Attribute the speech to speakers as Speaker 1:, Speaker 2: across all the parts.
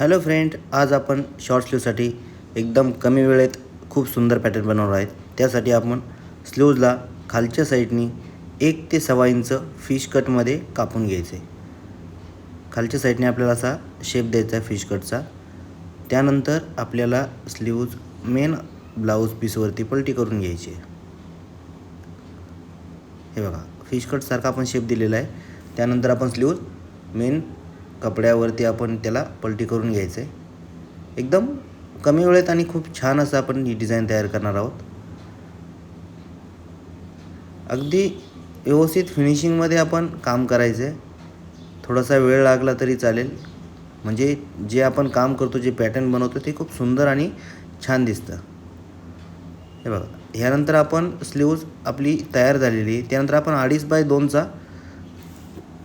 Speaker 1: Hello friend आज आपण short स्लीवसाठी एकदम कमी वेळेत खूप सुंदर पॅटर्न बनवणार आहेत. त्यासाठी आपण स्लीवजला खालच्या साईडनी एक ते सव्वा इंच फिश कटमध्ये कापून घ्यायचे. खालच्या साईडने आपल्याला असा शेप द्यायचा आहे फिश कटचा त्यानंतर आपल्याला स्लीव्ज मेन ब्लाऊज पीसवरती पलटी करून घ्यायची हे बघा फिश कटसारखा आपण शेप दिलेला आहे. त्यानंतर आपण स्लीव्ज मेन कपड्यावरती आपण त्याला पलटी करून घ्यायचं आहे एकदम कमी वेळेत आणि खूप छान असं आपण ही डिझाईन तयार करणार आहोत. अगदी व्यवस्थित फिनिशिंगमध्ये आपण काम करायचं आहे थोडासा वेळ लागला तरी चालेल. म्हणजे जे आपण काम करतो जे पॅटर्न बनवतो ते खूप सुंदर आणि छान दिसतं. हे बघा. ह्यानंतर आपण स्लीव्ज आपली तयार झालेली आहे. त्यानंतर आपण अडीच बाय दोनचा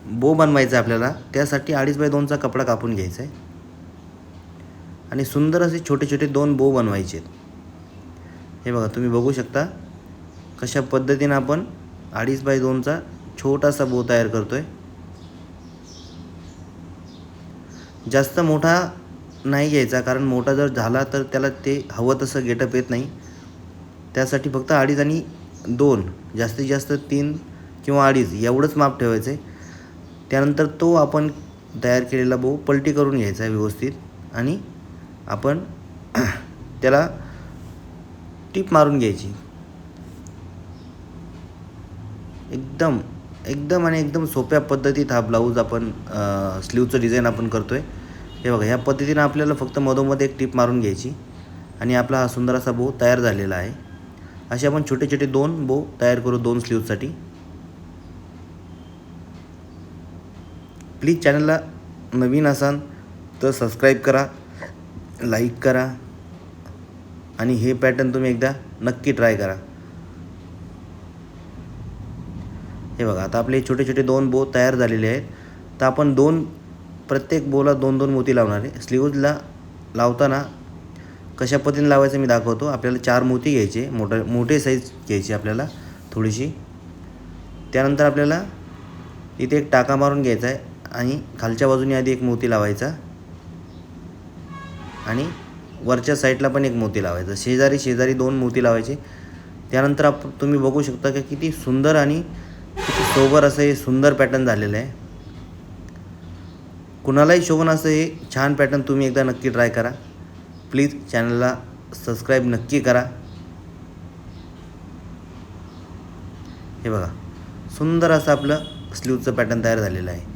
Speaker 1: बो बनवायचा आपल्याला त्यासाठी अडीच बाय दोनचा कपडा कापून घ्यायचा आहे. आणि सुंदर असे छोटे छोटे दोन बो बनवायचे आहेत. हे बघा तुम्ही बघू शकता कशा पद्धतीनं आपण अडीच बाय दोनचा छोटासा बो तयार करतो आहे जास्त मोठा नाही घ्यायचा कारण मोठा जर झाला तर त्याला ते हवं तसं गेटअप येत नाही. त्यासाठी फक्त अडीच आणि दोन जास्तीत जास्त तीन किंवा अडीच एवढंच माप ठेवायचं आहे त्यानंतर तो आपण तयार केलेला बो पलटी करून घ्यायचा आहे व्यवस्थित आणि आपण त्याला टीप मारून घ्यायची. एकदम एकदम आणि एकदम सोप्या पद्धतीत हा ब्लाऊज आपण स्लीवचं डिझाईन आपण करतो आहे हे बघा ह्या पद्धतीनं आपल्याला फक्त मधोमध एक टीप मारून घ्यायची आणि आपला हा सुंदर असा बो तयार झालेला आहे. असे आपण छोटे छोटे दोन बो तयार करू दोन स्लीवसाठी. प्लीज चॅनलला नवीन असाल तर सबस्क्राईब करा लाईक करा आणि हे पॅटर्न तुम्ही एकदा नक्की ट्राय करा. हे बघा आता आपले छोटे छोटे दोन बो तयार झालेले आहेत. तर आपण दोन प्रत्येक बोला दोन दोन मोती लावणार आहे. स्लीवजला लावताना कशा पद्धतीने लावायचं मी दाखवतो. आपल्याला चार मोती घ्यायचे मोठे मोठे साईज घ्यायची आपल्याला थोडीशी. त्यानंतर आपल्याला इथे एक टाका मारून घ्यायचा आहे. आणि खालच्या बाजूने आधी एक मोती लावायचा. आणि वरच्या साईडला पण एक मोती लावायचा. शेजारी शेजारी दोन मोती लावायचे. त्यानंतर आप तुम्ही बघू शकता की किती सुंदर आणि सोबर असं हे सुंदर पॅटर्न झालेलं आहे. कुणालाही शोभन असं हे छान पॅटर्न तुम्ही एकदा नक्की ट्राय करा. प्लीज चॅनलला सबस्क्राईब नक्की करा. हे बघा सुंदर असं आपलं स्लीवचं पॅटर्न तयार झालेलं आहे.